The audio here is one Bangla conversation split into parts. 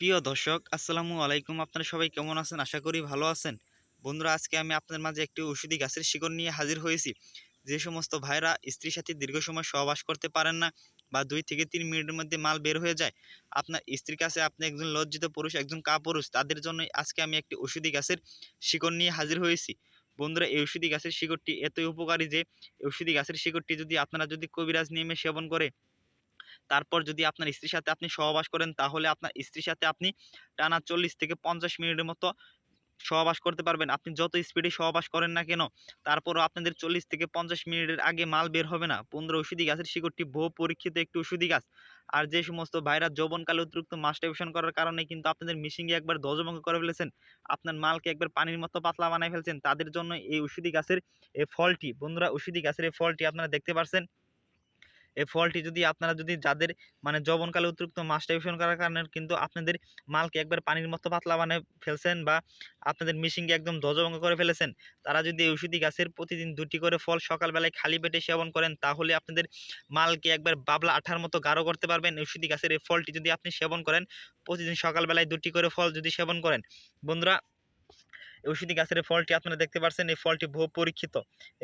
প্রিয় দর্শক, আসসালামু আলাইকুম। আপনারা সবাই কেমন আছেন? আশা করি ভালো আছেন। বন্ধুরা, আজকে আমি আপনাদের মাঝে একটি ওষুধি গাছের শিকড় নিয়ে হাজির হয়েছি। যে সমস্ত ভাইরা স্ত্রীর সাথে দীর্ঘ সময় সহবাস করতে পারেন না বা দুই থেকে তিন মিনিটের মধ্যে মাল বের হয়ে যায়, আপনার স্ত্রীর কাছে আপনি একজন লজ্জিত পুরুষ, একজন কাপুরুষ, তাদের জন্য আজকে আমি একটি ওষুধি গাছের শিকড় নিয়ে হাজির হয়েছি। বন্ধুরা, এই ওষুধি গাছের শিকড়টি এতই উপকারী যে ওষুধি গাছের শিকড়টি যদি আপনারা যদি কবিরাজ নিয়মে সেবন করে তারপর যদি আপনার স্ত্রীর সাথে আপনি সহবাস করেন, তাহলে আপনার স্ত্রীর সাথে আপনি টানা চল্লিশ থেকে পঞ্চাশ মিনিটের মতো সহবাস করতে পারবেন। আপনি যত স্পিডে সহবাস করেন না কেন, তারপরও আপনাদের চল্লিশ থেকে পঞ্চাশ মিনিটের আগে মাল বের হবে না। পনেরো ওষুধি গাছের শিকড়টি বহু পরীক্ষিত একটি ওষুধি গাছ। আর যে সমস্ত ভাইরাস যৌবনকালে অতিরিক্ত মাস্টারবেশন করার কারণে কিন্তু আপনাদের মিশিংয়ে একবার দজভঙ্গ করে ফেলেছেন, আপনার মালকে একবার পানির মতো পাতলা বানায় ফেলছেন, তাদের জন্য এই ওষুধি গাছের এই ফলটি, বন্ধুরা, ওষুধি গাছের এই ফলটি আপনারা দেখতে পাচ্ছেন এই ফলটি যদি আপনারা যদি যাদের মানে যৌবনকালে অতিরিক্ত মাস্টারবেশন করার কারণে কিন্তু আপনাদের মালকে একবার পানির মতো পাতলা বানিয়ে ফেলছেন বা আপনাদের মিশিংকে একদম ধ্বজভঙ্গ করে ফেলেছেন, তারা যদি ঔষধি গাছের প্রতিদিন দুটি করে ফল সকালবেলায় খালি পেটে সেবন করেন, তাহলে আপনাদের মালকে একবার বাবলা আঠার মতো গাঢ় করতে পারবেন। ঔষধি গাছের এই ফলটি যদি আপনি সেবন করেন, প্রতিদিন সকালবেলায় দুটি করে ফল যদি সেবন করেন। বন্ধুরা ওষুধি গাছের ফলটি আপনারা দেখতে পাচ্ছেন এই ফলটি বহু পরীক্ষিত।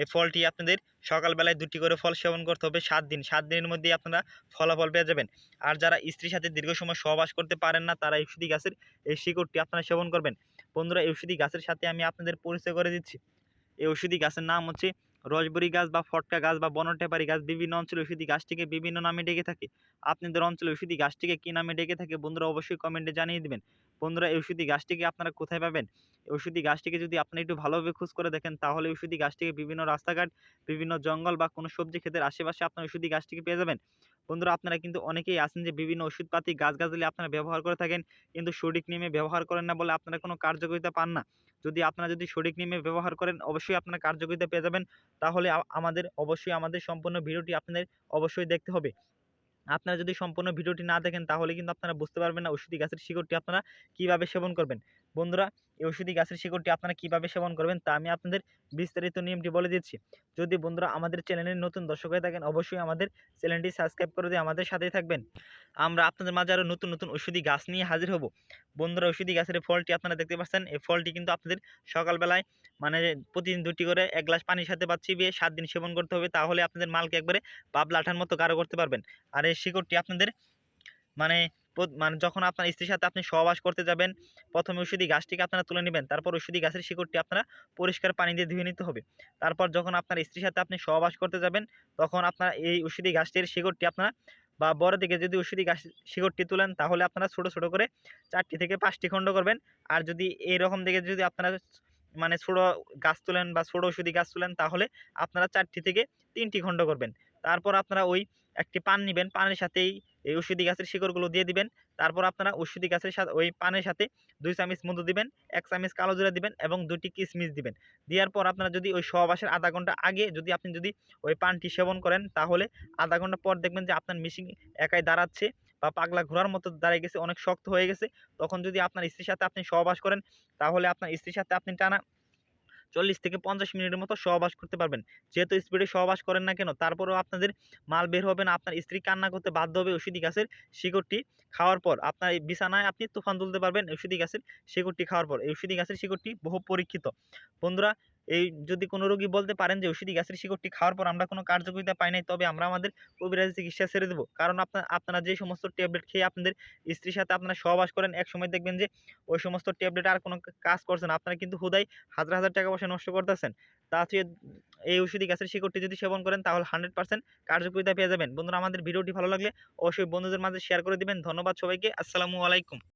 এই ফলটি আপনাদের সকালবেলায় দুটি করে ফল সেবন করতে হবে সাত দিন। সাত দিনের মধ্যেই আপনারা ফলাফল পেয়ে যাবেন। আর যারা স্ত্রীর সাথে দীর্ঘ সময় সহবাস করতে পারেন না, তারা ঔষধি গাছের এই শিকড়টি আপনারা সেবন করবেন। বন্ধুরা ঔষধি গাছের সাথে আমি আপনাদের পরিচয় করে দিচ্ছি। এই ঔষধি গাছের নাম হচ্ছে রসবরি গাছ বা ফটকা গাছ বা বনটেপারি গাছ, বিভিন্ন অঞ্চলে ওষুধি গাছটিকে বিভিন্ন নামে ডেকে থাকে। আপনাদের অঞ্চলে ওষুধি গাছটিকে কী নামে ডেকে থাকে বন্ধুরা অবশ্যই কমেন্টে জানিয়ে দেবেন। বন্ধুরা ওষুধি গাছটিকে আপনারা কোথায় পাবেন? ওষুধি গাছটিকে যদি আপনি একটু ভালোভাবে খোঁজ করে দেখেন, তাহলে ওষুধি গাছটিকে বিভিন্ন রাস্তাঘাট, বিভিন্ন জঙ্গল বা কোনো সবজি ক্ষেতের আশেপাশে আপনার ওষুধি গাছটিকে পেয়ে যাবেন। বন্ধুরা, আপনারা কিন্তু অনেকেই আছেন যে বিভিন্ন ওষুধপাতি গাছগাছালি আপনারা ব্যবহার করে থাকেন, কিন্তু সঠিক নিয়মে ব্যবহার করেন না বলে আপনারা কোনো কার্যকারিতা পান না। যদি আপনারা যদি সঠিক নিয়মে ব্যবহার করেন, অবশ্যই আপনারা কার্যকারিতা পেয়ে যাবেন। তাহলে আমাদের অবশ্যই আমাদের সম্পূর্ণ ভিডিওটি আপনাদের অবশ্যই দেখতে হবে। আপনারা যদি সম্পূর্ণ ভিডিওটি না দেখেন, তাহলে কিন্তু আপনারা বুঝতে পারবেন না ওষুধি গাছের শিকড়টি আপনারা কীভাবে সেবন করবেন। বন্ধুরা, এই ওষুধি গাছের শিকড়টি আপনারা কীভাবে সেবন করবেন তা আমি আপনাদের বিস্তারিত নিয়মটি বলে দিচ্ছি। যদি বন্ধুরা আমাদের চ্যানেলের নতুন দর্শক হয়ে থাকেন, অবশ্যই আমাদের চ্যানেলটি সাবস্ক্রাইব করে দিয়ে আমাদের সাথেই থাকবেন। আমরা আপনাদের মাঝে আরও নতুন নতুন ওষুধি গাছ নিয়ে হাজির হব। বন্ধুরা ওষুধি গাছের ফলটি আপনারা দেখতে পাচ্ছেন, এই ফলটি কিন্তু আপনাদের সকালবেলায় মানে প্রতিদিন দুটি করে এক গ্লাস পানির সাথে বা চিবিয়ে সাত দিন সেবন করতে হবে, তাহলে আপনাদের মালকে একবারে পাবলা আঠার মতো গাঢ় করতে পারবেন। আর এই শিকড়টি আপনাদের মানে মানে যখন আপনার স্ত্রীর সাথে আপনি সহবাস করতে যাবেন, প্রথমে ওষুধি গাছটিকে আপনারা তুলে নেবেন, তারপর ঔষধি গাছের শিকড়টি আপনারা পরিষ্কার পানি দিয়ে ধুয়ে নিতে হবে। তারপর যখন আপনার স্ত্রীর সাথে আপনি সহবাস করতে যাবেন, তখন আপনার এই ঔষধি গাছটির শিকড়টি আপনারা বা বড় দিকে যদি ওষুধি গাছ শিকড়টি তুলেন, তাহলে আপনারা ছোট ছোট করে চারটি থেকে পাঁচটি খণ্ড করবেন। আর যদি এইরকম দিকে যদি আপনারা মানে ছোট গাছ তুলেন বা ছোট ঔষধি গাছ তুলেন, তাহলে আপনারা চারটি থেকে তিনটি খণ্ড করবেন। তারপর আপনারা ওই একটি পান নেবেন, পানের সাথেই এই ওষুধি গাছের শিকড়গুলো দিয়ে দিবেন। তারপর আপনারা ওষুধি গাছের সাথে, ওই পানের সাথে দুই চামচ মধু দিবেন, এক চামচ কালো জিরা দিবেন এবং দুটি কিশমিশ দিবেন। দেওয়ার পর আপনারা যদি ওই সহবাসের আধা ঘণ্টা আগে যদি আপনি যদি ওই পানটি সেবন করেন, তাহলে আধা ঘণ্টা পর দেখবেন যে আপনার মিশিং একাই দাঁড়াচ্ছে বা পাগলা ঘোরার মতো দাঁড়িয়ে গেছে, অনেক শক্ত হয়ে গেছে। তখন যদি আপনার স্ত্রীর সাথে আপনি সহবাস করেন, তাহলে আপনার স্ত্রীর সাথে আপনি টানা চল্লিশ থেকে পঞ্চাশ মিনিটের মতো সহবাস করতে পারবেন। যেহেতু স্পিডে সহবাস করেন না কেন, তারপরেও আপনাদের মাল বের হবে না, আপনার স্ত্রী কান্না করতে বাধ্য হবে ওষুধি গাছের শিকড়টি খাওয়ার পর। আপনার এই বিছানায় আপনি তুফান তুলতে পারবেন ওষুধি গাছের শিকড়টি খাওয়ার পর। ওষুধি গাছের শিকড়টি বহু পরীক্ষিত। বন্ধুরা এই যদি কোনো রোগী বলতে পারেন যে ওষুধি গাছের শিকড়টি খাওয়ার পর আমরা কোনো কার্যকারিতা পাই নাই, তবে আমরা আমাদের কবিরাজি চিকিৎসা ছেড়ে দেবো। কারণ আপনার আপনারা যে সমস্ত ট্যাবলেট খেয়ে আপনাদের স্ত্রীর সাথে আপনারা সহবাস করেন এক সময় দেখবেন যে ওই সমস্ত ট্যাবলেট আর কোনো কাজ করছে না। আপনারা কিন্তু হুদাই হাজার হাজার টাকা পয়সা নষ্ট করতেছেন। তা এই ওষুধি গাছের শিকড়টি যদি সেবন করেন, তাহলে হান্ড্রেড পার্সেন্ট কার্যকারিতা পেয়ে যাবেন। বন্ধুরা, আমাদের ভিডিওটি ভালো লাগলে অবশ্যই বন্ধুদের মাঝে শেয়ার করে দিবেন। ধন্যবাদ সবাইকে। আসসালামু আলাইকুম।